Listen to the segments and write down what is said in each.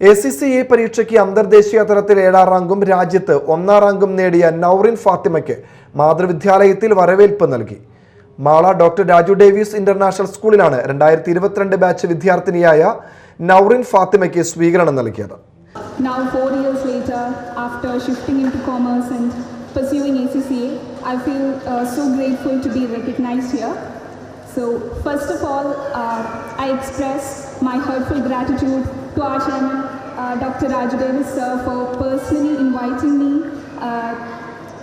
A C C A പരീക്ഷയ്ക്ക് അന്തർദേശീയ തലത്തിൽ ഏഴാം റാങ്കും രാജ്യത്ത് ഒന്നാം റാങ്കും നേടിയ നൌറിൻ ഫാത്തിമയ്ക്ക് മാതൃവിദ്യാലയത്തിൽ വരവേൽപ്പ് നൽകി Mala doctor Raju Davis international സ്കൂളിലാണ് രണ്ടായിരത്തി ഇരുപത്തിരണ്ട് ബാച്ച് വിദ്യാർത്ഥിനിയായ നൌറിൻ ഫാത്തിമയ്ക്ക് സ്വീകരണം നൽകിയത് Now, four years later, after shifting into commerce and pursuing ACCA, I feel uh, so grateful to be recognized here. So, first of all, uh, I express my heartfelt gratitude to our uh, Dr. Raju sir, for personally inviting me. Uh,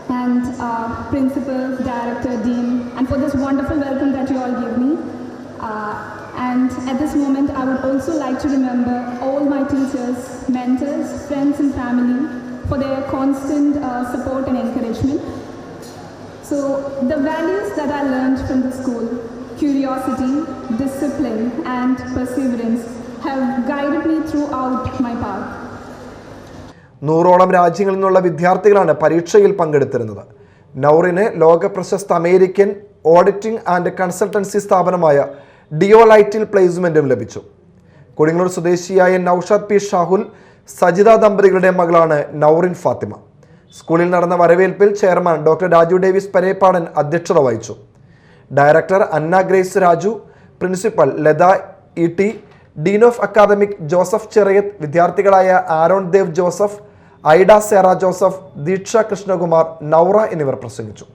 and uh, principal, director, dean, and for this wonderful welcome that you all give me. Uh, and at this moment, I would also like to remember all my teachers, mentors, friends, and family for their constant uh, support and encouragement. So, the values that I learned from the school curiosity, discipline, and perseverance have guided me throughout my path. നൂറോളം രാജ്യങ്ങളിൽ നിന്നുള്ള വിദ്യാർത്ഥികളാണ് പരീക്ഷയിൽ പങ്കെടുത്തിരുന്നത്. നൌറിന് ലോക പ്രശസ്ത American auditing and consultancy സ്ഥാപനമായ ഡിയോലൈറ്റിൽ പ്ലേസ്മെന്റും ലഭിച്ചു. കൊടുങ്ങല്ലൂർ സ്വദേശിയായ നൌഷാദ് പി. ഷാഹുൽ സജിത ദമ്പതികളുടെ മകളാണ് നൗറിൻ ഫാത്തിമ. സ്കൂളിൽ നടന്ന വരവേൽപ്പിൽ chairman doctor Raju Davis Pareppadan അധ്യക്ഷത വഹിച്ചു. Director Anna Grace Raju principal Latha E T dean of academic Joseph Cheriyath വിദ്യാർത്ഥികളായ Aaron Dev Joseph Ida Sera Joseph ദീക്ഷ കൃഷ്ണകുമാർ നൗറ എന്നിവർ പ്രസംഗിച്ചു.